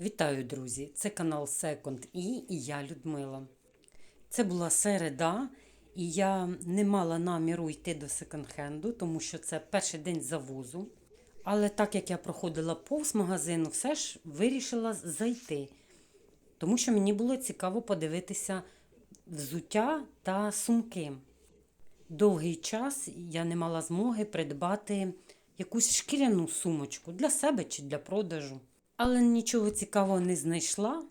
Вітаю, друзі! Це канал Second І і я Людмила. Це була середа, і я не мала наміру йти до секонд-хенду, тому що це перший день завозу. Але так як я проходила повз магазину, все ж вирішила зайти, тому що мені було цікаво подивитися взуття та сумки. Довгий час я не мала змоги придбати якусь шкіряну сумочку для себе чи для продажу. Але нічого цікавого не знайшла.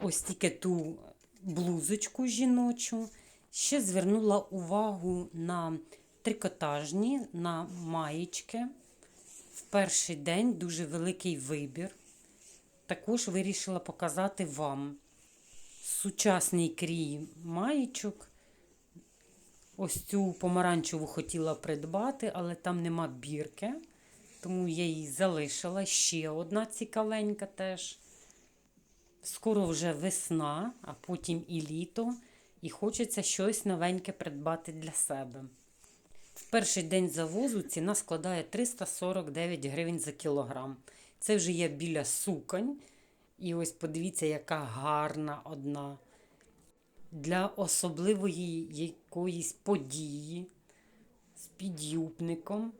Ось тільки ту блузочку жіночу. Ще звернула увагу на трикотажні, на маєчки. В перший день дуже великий вибір. Також вирішила показати вам сучасний крій маєчок. Ось цю помаранчеву хотіла придбати, але там нема бірки. Тому я її залишила. Ще одна цікавенька теж. Скоро вже весна, а потім і літо. І хочеться щось новеньке придбати для себе. В перший день завозу ціна складає 349 гривень за кілограм. Це вже є біля суконь. І ось подивіться, яка гарна одна. Для особливої якоїсь події з підюбником.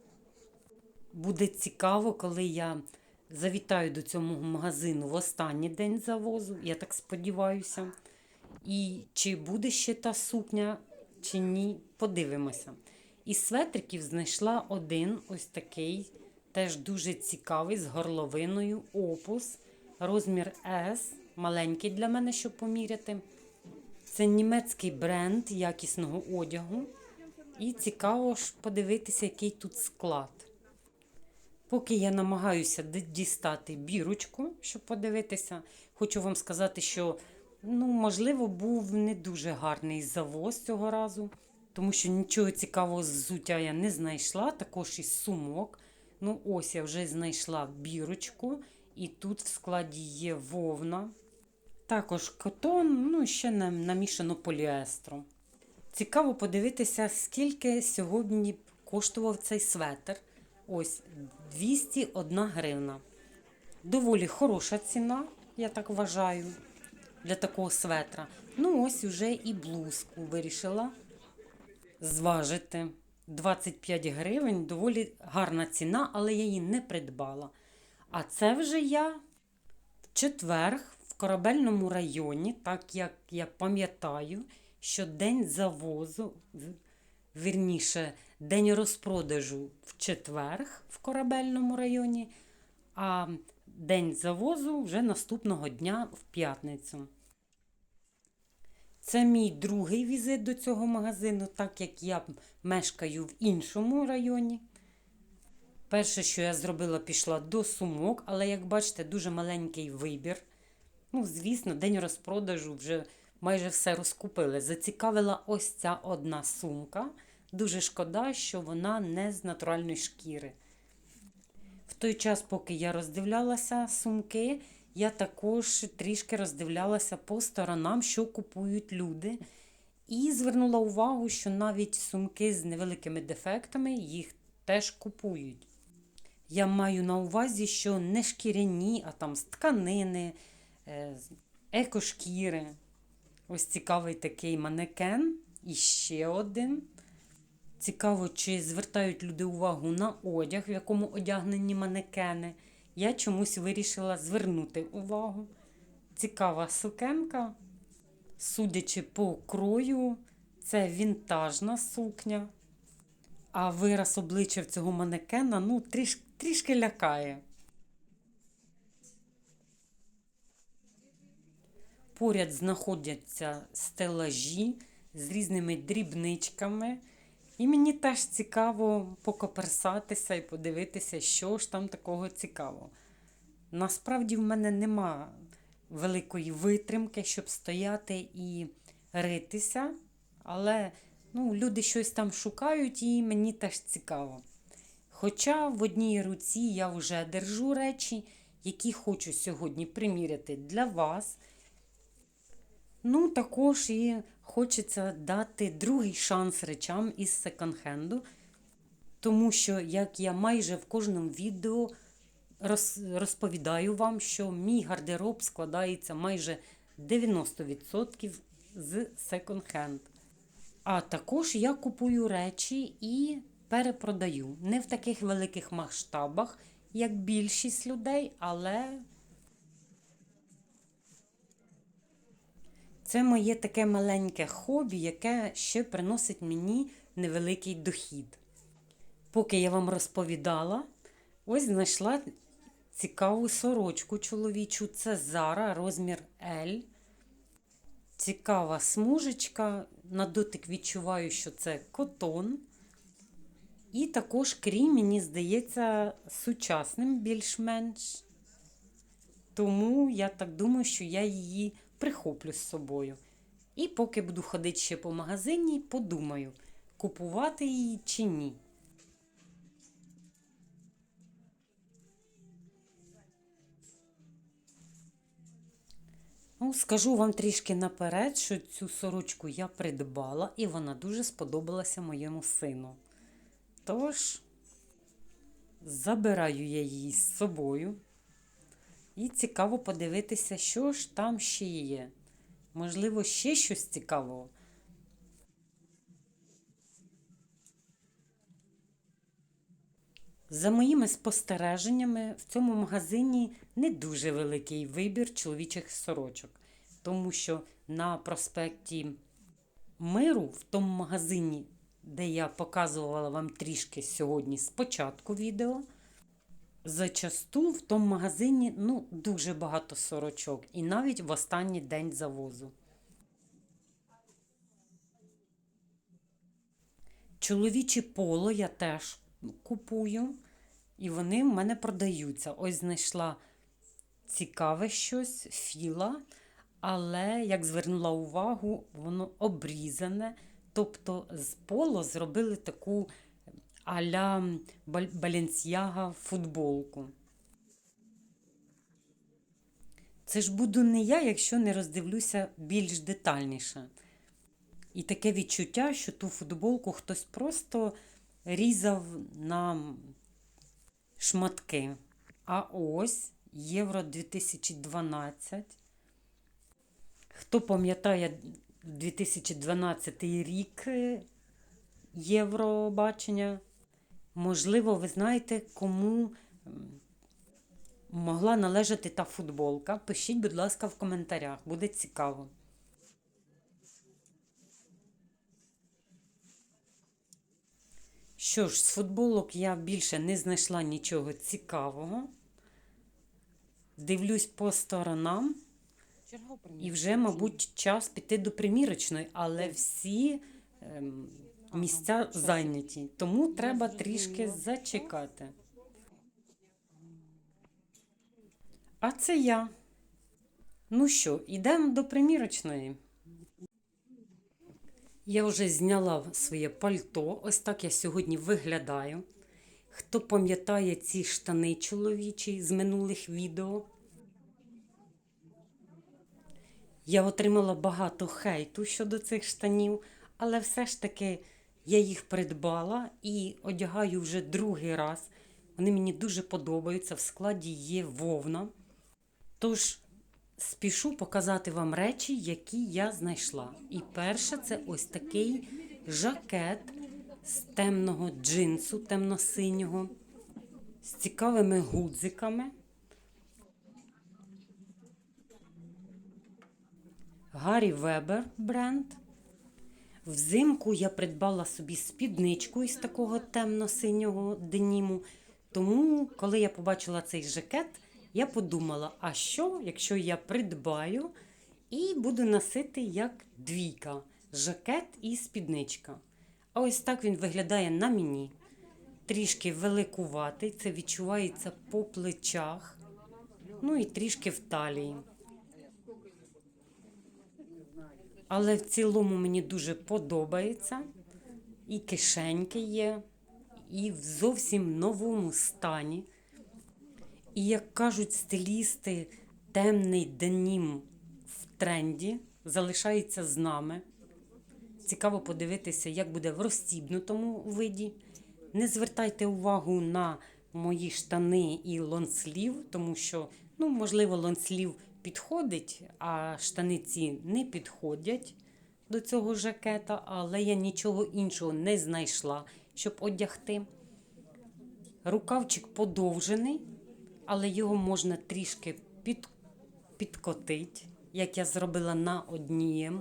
Буде цікаво, коли я завітаю до цього магазину в останній день завозу, я так сподіваюся. І чи буде ще та сукня, чи ні, подивимося. Із светриків знайшла один ось такий, теж дуже цікавий, з горловиною опус. Розмір S, маленький для мене, щоб поміряти. Це німецький бренд якісного одягу. І цікаво ж подивитися, який тут склад. Поки я намагаюся дістати бірочку, щоб подивитися, хочу вам сказати, що, ну, можливо, був не дуже гарний завоз цього разу, тому що нічого цікавого з взуття я не знайшла, також із сумок. Ну, ось я вже знайшла бірочку, і тут в складі є вовна. Також котон, ну, і ще намішано поліестром. Цікаво подивитися, скільки сьогодні коштував цей светр. Ось 201 гривна. Доволі хороша ціна, я так вважаю, для такого светра. Ну, ось уже і блузку вирішила зважити. 25 гривень, доволі гарна ціна, але я її не придбала. А це вже я в четвер в корабельному районі, так як я пам'ятаю, що день завозу вірніше, день розпродажу в четверг в корабельному районі, а день завозу вже наступного дня в п'ятницю. Це мій другий візит до цього магазину, так як я мешкаю в іншому районі. Перше, що я зробила, пішла до сумок, але, як бачите, дуже маленький вибір. Ну, звісно, день розпродажу вже майже все розкупили. Зацікавила ось ця одна сумка. Дуже шкода, що вона не з натуральної шкіри. В той час, поки я роздивлялася сумки, я також трішки роздивлялася по сторонам, що купують люди. І звернула увагу, що навіть сумки з невеликими дефектами їх теж купують. Я маю на увазі, що не шкіряні, а там з тканини, е, екошкіри. Ось цікавий такий манекен. І ще один. Цікаво, чи звертають люди увагу на одяг, в якому одягнені манекени. Я чомусь вирішила звернути увагу. Цікава сукенка. Судячи по крою, це вінтажна сукня. А вираз обличчя в цього манекена ну, тріш, трішки лякає. Поряд знаходяться стелажі з різними дрібничками. І мені теж цікаво покоперсатися і подивитися, що ж там такого цікавого. Насправді, в мене нема великої витримки, щоб стояти і ритися, але ну, люди щось там шукають, і мені теж цікаво. Хоча в одній руці я вже держу речі, які хочу сьогодні приміряти для вас. Ну, також і хочеться дати другий шанс речам із секонд-хенду, тому що, як я майже в кожному відео розповідаю вам, що мій гардероб складається майже 90% з секонд-хенд. А також я купую речі і перепродаю. Не в таких великих масштабах, як більшість людей, але це моє таке маленьке хобі, яке ще приносить мені невеликий дохід. Поки я вам розповідала, ось знайшла цікаву сорочку чоловічу. Це Зара, розмір L. Цікава смужечка. На дотик відчуваю, що це котон. І також крім, мені здається, сучасним більш-менш. Тому я так думаю, що я її прихоплю з собою. І поки буду ходити ще по магазині, подумаю, купувати її чи ні. Ну, скажу вам трішки наперед, що цю сорочку я придбала, і вона дуже сподобалася моєму сину. Тож, забираю я її з собою. І цікаво подивитися, що ж там ще є. Можливо, ще щось цікавого. За моїми спостереженнями, в цьому магазині не дуже великий вибір чоловічих сорочок, тому що на проспекті Миру, в тому магазині, де я показувала вам трішки сьогодні спочатку відео, зачасту в тому магазині ну, дуже багато сорочок, і навіть в останній день завозу. Чоловічі поло я теж купую, і вони в мене продаються. Ось знайшла цікаве щось, філа, але, як звернула увагу, воно обрізане. Тобто з поло зробили таку а-ля Баленсіага футболку. Це ж буду не я, якщо не роздивлюся більш детальніше. І таке відчуття, що ту футболку хтось просто різав на шматки. А ось Євро 2012. Хто пам'ятає 2012 рік е, Євробачення? Можливо, ви знаєте, кому могла належати та футболка. Пишіть, будь ласка, в коментарях, буде цікаво. Що ж, з футболок я більше не знайшла нічого цікавого. Дивлюсь по сторонам, і вже, мабуть, час піти до примірочної, але всі ем, місця зайняті. Тому треба трішки зачекати. А це я. Ну що, йдемо до примірочної. Я вже зняла своє пальто. Ось так я сьогодні виглядаю. Хто пам'ятає ці штани чоловічі з минулих відео? Я отримала багато хейту щодо цих штанів, але все ж таки я їх придбала і одягаю вже другий раз. Вони мені дуже подобаються. В складі є вовна. Тож спішу показати вам речі, які я знайшла. І перше це ось такий жакет з темного джинсу, темно-синього, з цікавими гудзиками. Гаррі Вебер бренд. Взимку я придбала собі спідничку із такого темно-синього деніму. Тому, коли я побачила цей жакет, я подумала: а що, якщо я придбаю і буду носити як двійка жакет і спідничка. А ось так він виглядає на мені. Трішки великуватий, це відчувається по плечах, ну і трішки в талії. Але в цілому мені дуже подобається. І кишеньки є, і в зовсім новому стані. І як кажуть стилісти, темний денім в тренді залишається з нами. Цікаво подивитися, як буде в розстібнутому виді. Не звертайте увагу на мої штани і лонслів, тому що, ну, можливо, лонслів підходить, а штани ці не підходять до цього жакета, але я нічого іншого не знайшла, щоб одягти. Рукавчик подовжений, але його можна трішки під, підкотити, як я зробила на одній,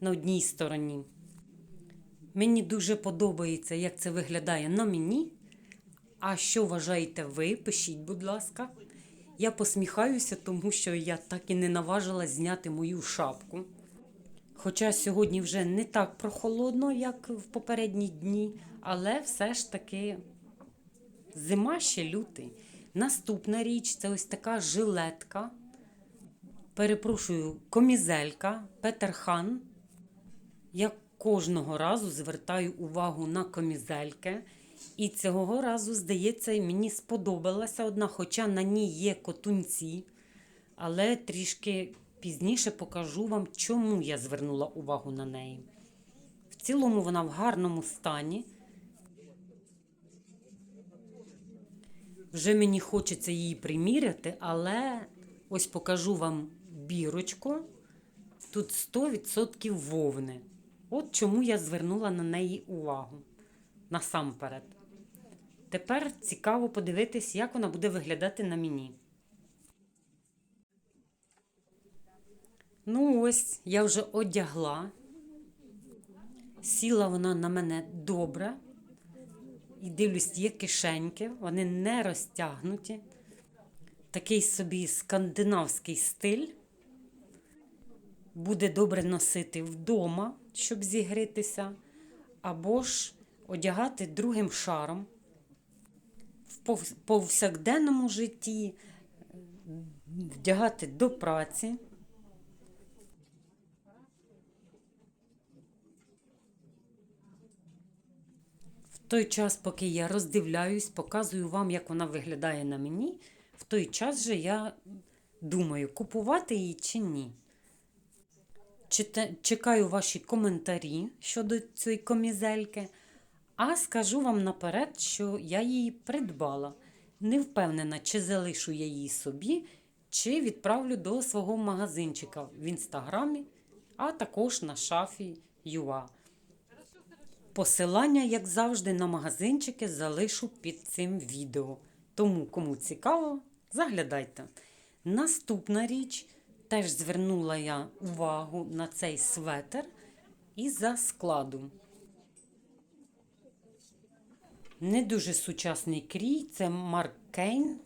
на одній стороні. Мені дуже подобається, як це виглядає на мені. А що вважаєте ви? Пишіть, будь ласка. Я посміхаюся, тому що я так і не наважила зняти мою шапку. Хоча сьогодні вже не так прохолодно, як в попередні дні, але все ж таки зима ще лютий. Наступна річ це ось така жилетка. Перепрошую, комізелька Петерхан. Я кожного разу звертаю увагу на комізельки. І цього разу, здається, мені сподобалася одна, хоча на ній є котунці. Але трішки пізніше покажу вам, чому я звернула увагу на неї. В цілому вона в гарному стані. Вже мені хочеться її приміряти, але ось покажу вам бірочку. Тут 100% вовни. От чому я звернула на неї увагу насамперед. Тепер цікаво подивитись, як вона буде виглядати на мені. Ну, ось, я вже одягла. Сіла вона на мене добре. І дивлюсь, є кишеньки, вони не розтягнуті. Такий собі скандинавський стиль. Буде добре носити вдома, щоб зігрітися, або ж одягати другим шаром в пов- повсякденному житті, вдягати до праці. В той час, поки я роздивляюсь, показую вам, як вона виглядає на мені. В той час же я думаю, купувати її чи ні. Чекаю ваші коментарі щодо цієї комізельки. А скажу вам наперед, що я її придбала. Не впевнена, чи залишу я її собі, чи відправлю до свого магазинчика в інстаграмі, а також на шафі Юа. Посилання, як завжди, на магазинчики залишу під цим відео. Тому, кому цікаво, заглядайте. Наступна річ теж звернула я увагу на цей светр із-за складу. Не дуже сучасний крій, це Марк Кейн.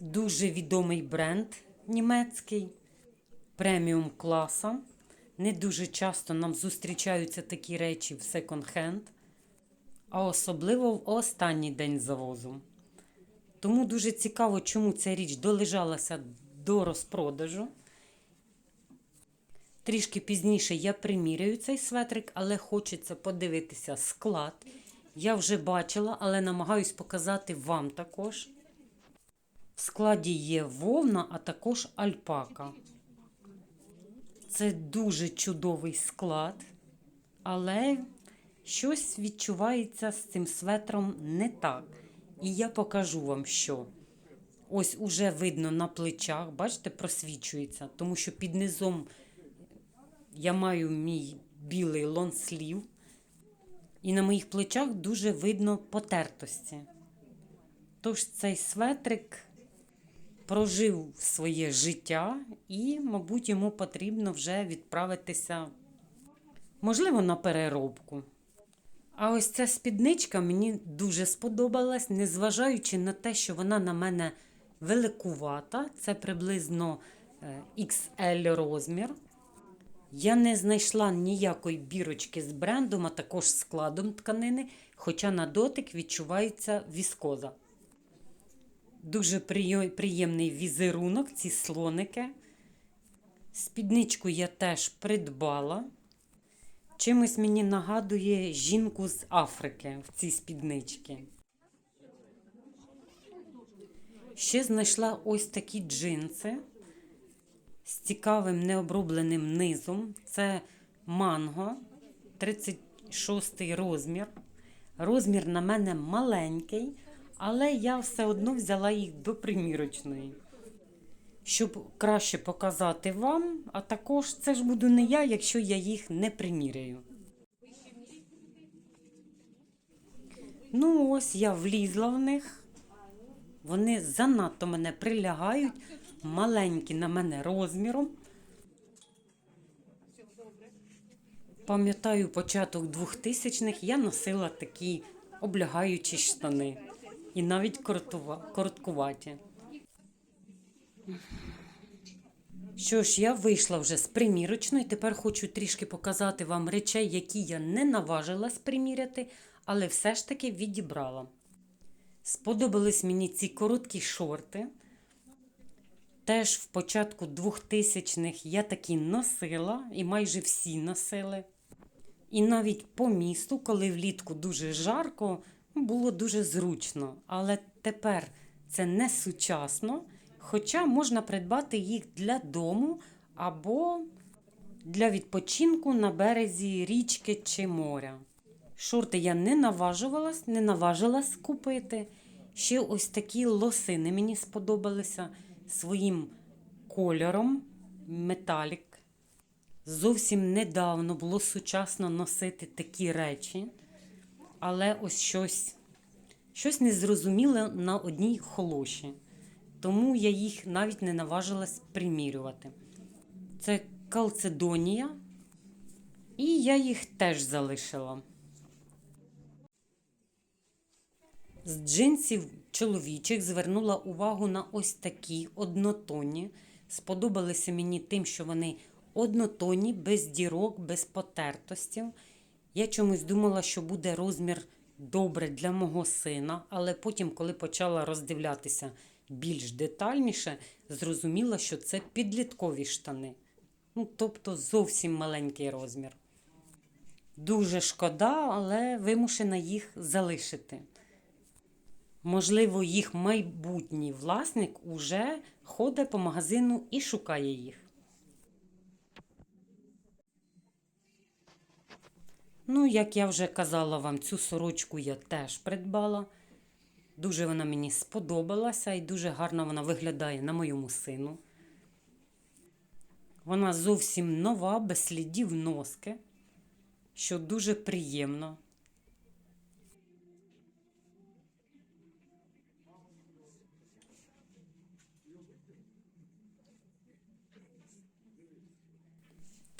Дуже відомий бренд німецький, преміум класа. Не дуже часто нам зустрічаються такі речі в секонд-хенд, а особливо в останній день завозу. Тому дуже цікаво, чому ця річ долежалася до розпродажу. Трішки пізніше я приміряю цей светрик, але хочеться подивитися склад. Я вже бачила, але намагаюсь показати вам також. В складі є вовна, а також альпака. Це дуже чудовий склад, але щось відчувається з цим светром не так. І я покажу вам, що. Ось уже видно на плечах, бачите, просвічується, тому що під низом я маю мій білий лонслів, і на моїх плечах дуже видно потертості. Тож цей светрик прожив своє життя, і, мабуть, йому потрібно вже відправитися, можливо, на переробку. А ось ця спідничка мені дуже сподобалась, незважаючи на те, що вона на мене великувата, це приблизно е, XL розмір. Я не знайшла ніякої бірочки з брендом, а також складом тканини, хоча на дотик відчувається віскоза. Дуже приємний візерунок, ці слоники. Спідничку я теж придбала. Чимось мені нагадує жінку з Африки в цій спідничці. Ще знайшла ось такі джинси з цікавим необробленим низом. Це манго, 36 розмір. Розмір на мене маленький, але я все одно взяла їх до примірочної. Щоб краще показати вам, а також це ж буду не я, якщо я їх не приміряю. Ну, ось я влізла в них. Вони занадто мене прилягають, маленькі на мене розміром. Пам'ятаю, початок 2000-х я носила такі облягаючі штани. І навіть короткува- короткуваті. Що ж, я вийшла вже з примірочної. Тепер хочу трішки показати вам речей, які я не наважилась приміряти, але все ж таки відібрала. Сподобались мені ці короткі шорти. Теж в початку 2000-х я такі носила, і майже всі носили. І навіть по місту, коли влітку дуже жарко, було дуже зручно. Але тепер це не сучасно, хоча можна придбати їх для дому або для відпочинку на березі річки чи моря. Шорти я не наважувалась, не наважилась купити. Ще ось такі лосини мені сподобалися своїм кольором металік. Зовсім недавно було сучасно носити такі речі, але ось щось, щось незрозуміле на одній холоші. Тому я їх навіть не наважилась примірювати. Це калцедонія, і я їх теж залишила. З джинсів чоловічих звернула увагу на ось такі однотонні. Сподобалися мені тим, що вони однотонні, без дірок, без потертостів. Я чомусь думала, що буде розмір добре для мого сина, але потім, коли почала роздивлятися більш детальніше, зрозуміла, що це підліткові штани. Ну, тобто зовсім маленький розмір. Дуже шкода, але вимушена їх залишити. Можливо, їх майбутній власник уже ходить по магазину і шукає їх. Ну, як я вже казала вам, цю сорочку я теж придбала. Дуже вона мені сподобалася і дуже гарно вона виглядає на моєму сину. Вона зовсім нова, без слідів носки, що дуже приємно.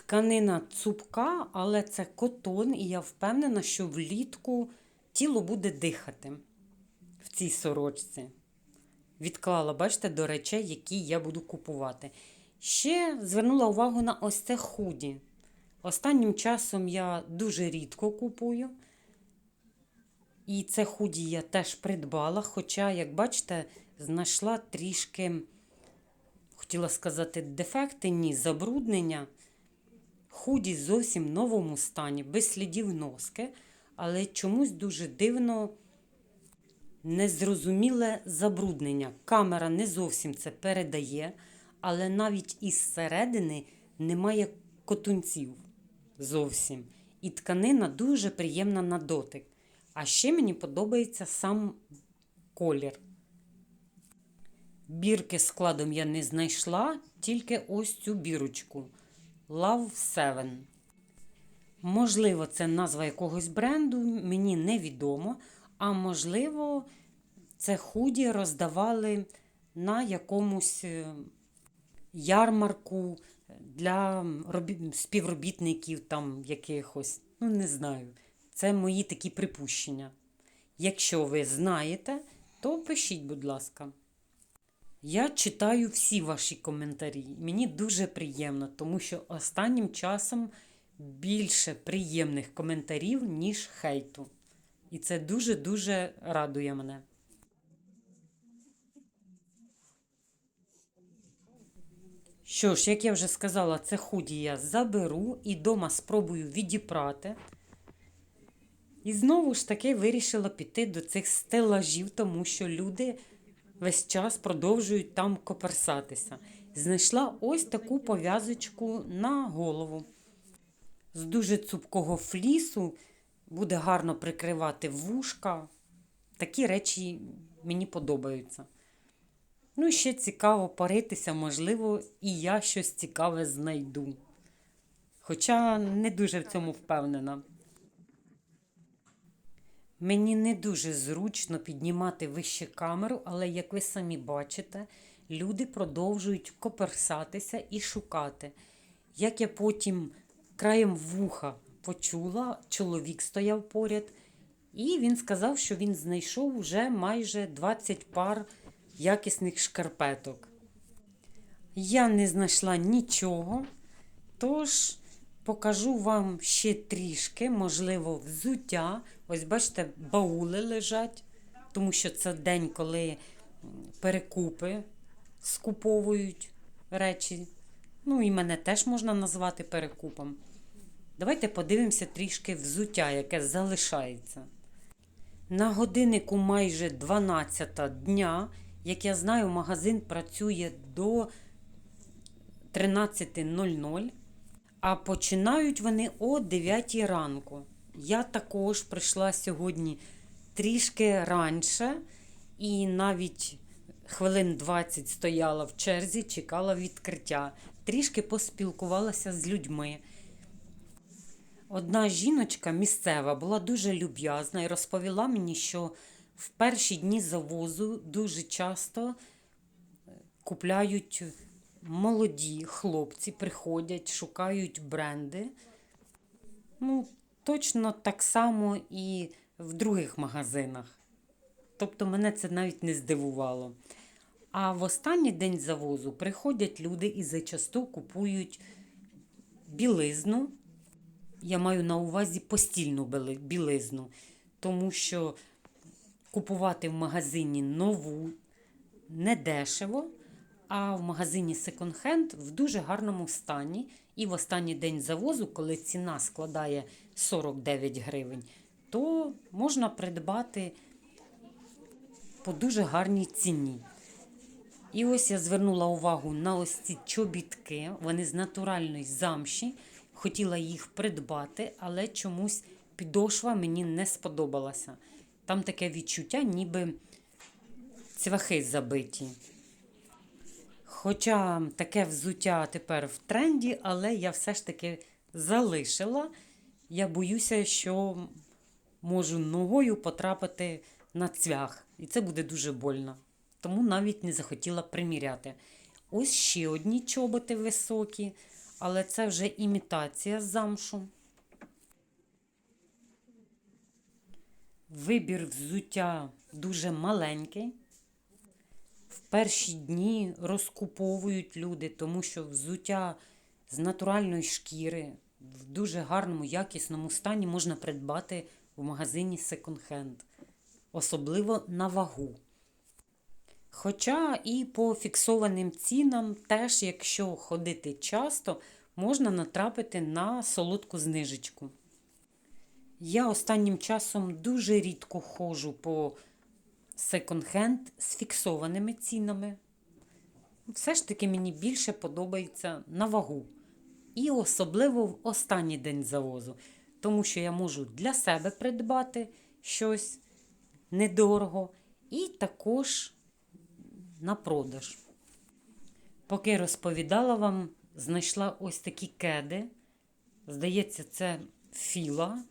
Тканина цупка, але це котон, і я впевнена, що влітку тіло буде дихати в цій сорочці. Відклала, бачите, до речей, які я буду купувати. Ще звернула увагу на ось це худі. Останнім часом я дуже рідко купую. І це худі я теж придбала. Хоча, як бачите, знайшла трішки, хотіла сказати, дефекти, ні, забруднення. Худі зовсім новому стані, без слідів носки, але чомусь дуже дивно незрозуміле забруднення. Камера не зовсім це передає, але навіть із середини немає котунців зовсім. І тканина дуже приємна на дотик. А ще мені подобається сам колір. Бірки складом я не знайшла, тільки ось цю бірочку. Love 7. Можливо, це назва якогось бренду, мені невідомо. А можливо, це худі роздавали на якомусь е, ярмарку для співробітників там якихось. Ну, не знаю. Це мої такі припущення. Якщо ви знаєте, то пишіть, будь ласка. Я читаю всі ваші коментарі. Мені дуже приємно, тому що останнім часом більше приємних коментарів, ніж хейту. І це дуже-дуже радує мене. Що ж, як я вже сказала, це худі я заберу і дома спробую відіпрати. І знову ж таки вирішила піти до цих стелажів, тому що люди весь час продовжують там коперсатися. Знайшла ось таку пов'язочку на голову з дуже цупкого флісу. буде гарно прикривати вушка. Такі речі мені подобаються. Ну, ще цікаво паритися, можливо, і я щось цікаве знайду. Хоча не дуже в цьому впевнена. Мені не дуже зручно піднімати вище камеру, але як ви самі бачите, люди продовжують коперсатися і шукати. Як я потім краєм вуха почула, чоловік стояв поряд, і він сказав, що він знайшов вже майже 20 пар якісних шкарпеток. Я не знайшла нічого, тож покажу вам ще трішки, можливо, взуття. Ось бачите, баули лежать, тому що це день, коли перекупи скуповують речі. Ну і мене теж можна назвати перекупом. Давайте подивимося трішки взуття, яке залишається. На годиннику майже 12 дня. Як я знаю, магазин працює до 13.00, а починають вони о 9 ранку. Я також прийшла сьогодні трішки раніше і навіть хвилин 20 стояла в черзі, чекала відкриття. Трішки поспілкувалася з людьми. Одна жіночка місцева була дуже люб'язна і розповіла мені, що в перші дні завозу дуже часто купляють молоді хлопці, приходять, шукають бренди. Ну, точно так само і в других магазинах. Тобто мене це навіть не здивувало. А в останній день завозу приходять люди і зачасту купують білизну. Я маю на увазі постільну білизну, тому що купувати в магазині нову недешево, а в магазині секонд-хенд в дуже гарному стані. І в останній день завозу, коли ціна складає 49 гривень, то можна придбати по дуже гарній ціні. І ось я звернула увагу на ось ці чобітки. Вони з натуральної замші. Хотіла їх придбати, але чомусь підошва мені не сподобалася. Там таке відчуття, ніби цвяхи забиті. Хоча таке взуття тепер в тренді, але я все ж таки залишила. Я боюся, що можу ногою потрапити на цвях, і це буде дуже больно. Тому навіть не захотіла приміряти. Ось ще одні чоботи високі, але це вже імітація замшу. Вибір взуття дуже маленький. Перші дні розкуповують люди, тому що взуття з натуральної шкіри в дуже гарному, якісному стані можна придбати в магазині секонд-хенд, особливо на вагу. Хоча і по фіксованим цінам, теж, якщо ходити часто, можна натрапити на солодку знижечку. Я останнім часом дуже рідко ходжу по секонд-хенд з фіксованими цінами. Все ж таки мені більше подобається на вагу. І особливо в останній день завозу, тому що я можу для себе придбати щось недорого і також на продаж. Поки розповідала вам, знайшла ось такі кеди. Здається, це філа,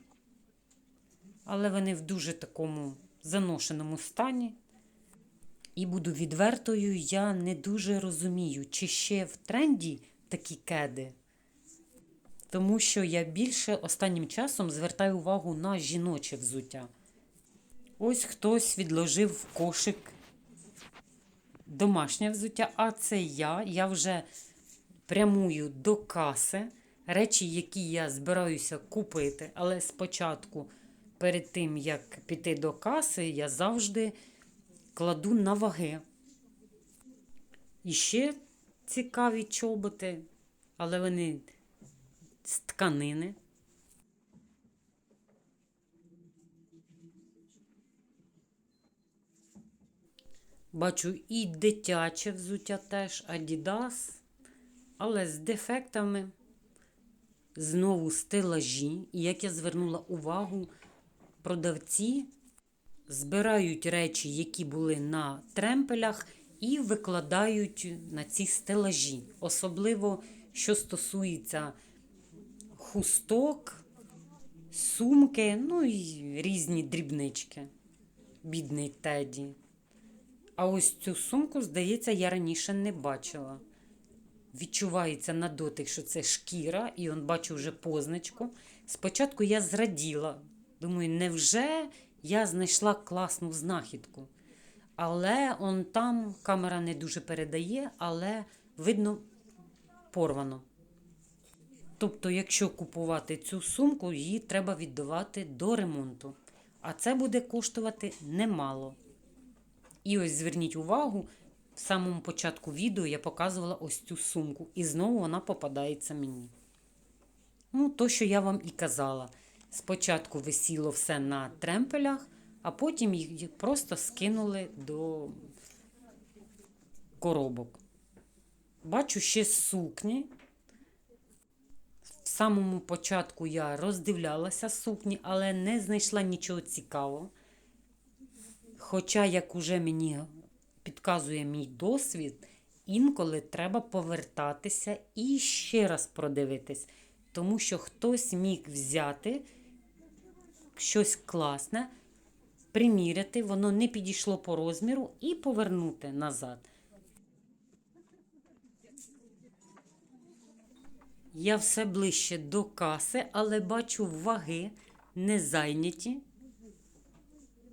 але вони в дуже такому заношеному стані. І буду відвертою, я не дуже розумію, чи ще в тренді такі кеди. Тому що я більше останнім часом звертаю увагу на жіноче взуття. Ось хтось відложив в кошик домашнє взуття, а це я. Я вже прямую до каси. Речі, які я збираюся купити, але спочатку, перед тим, як піти до каси, я завжди кладу на ваги. І ще цікаві чоботи, але вони з тканини. Бачу і дитяче взуття теж, Adidas, але з дефектами. Знову стелажі. І як я звернула увагу, продавці збирають речі, які були на тремпелях, і викладають на ці стелажі. Особливо, що стосується хусток, сумки, ну і різні дрібнички. Бідний Теді. А ось цю сумку, здається, я раніше не бачила. Відчувається на дотик, що це шкіра, і он бачу вже позначку. Спочатку я зраділа. Думаю, невже я знайшла класну знахідку? Але он там камера не дуже передає, але видно порвано. Тобто, якщо купувати цю сумку, її треба віддавати до ремонту. А це буде коштувати немало. І ось зверніть увагу, в самому початку відео я показувала ось цю сумку, і знову вона попадається мені. Ну, то, що я вам і казала. Спочатку висіло все на тремпелях, а потім їх просто скинули до коробок. Бачу ще сукні. В самому початку я роздивлялася сукні, але не знайшла нічого цікавого. Хоча, як уже мені підказує мій досвід, інколи треба повертатися і ще раз продивитись, тому що хтось міг взяти щось класне, приміряти, воно не підійшло по розміру і повернути назад. Я все ближче до каси, але бачу ваги не зайняті.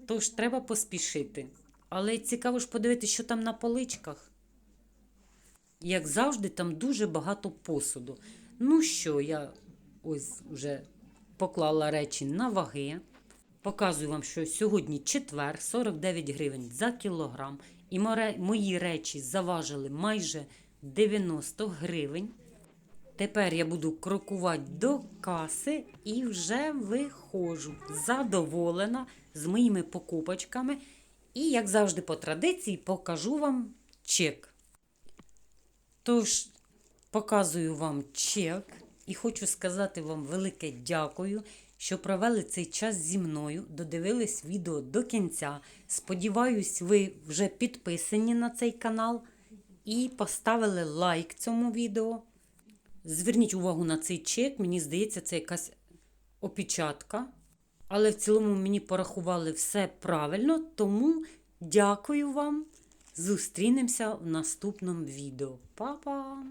Тож треба поспішити. Але цікаво ж подивитися, що там на поличках. Як завжди, там дуже багато посуду. Ну що, я ось вже поклала речі на ваги. Показую вам, що сьогодні четвер, 49 гривень за кілограм. І мої речі заважили майже 90 гривень. Тепер я буду крокувати до каси і вже виходжу задоволена з моїми покупочками. І, як завжди, по традиції, покажу вам чек. Тож, показую вам чек і хочу сказати вам велике дякую, що провели цей час зі мною, додивились відео до кінця. Сподіваюсь, ви вже підписані на цей канал і поставили лайк цьому відео. Зверніть увагу на цей чек, мені здається, це якась опечатка. Але в цілому мені порахували все правильно, тому дякую вам. Зустрінемося в наступному відео. Па-па!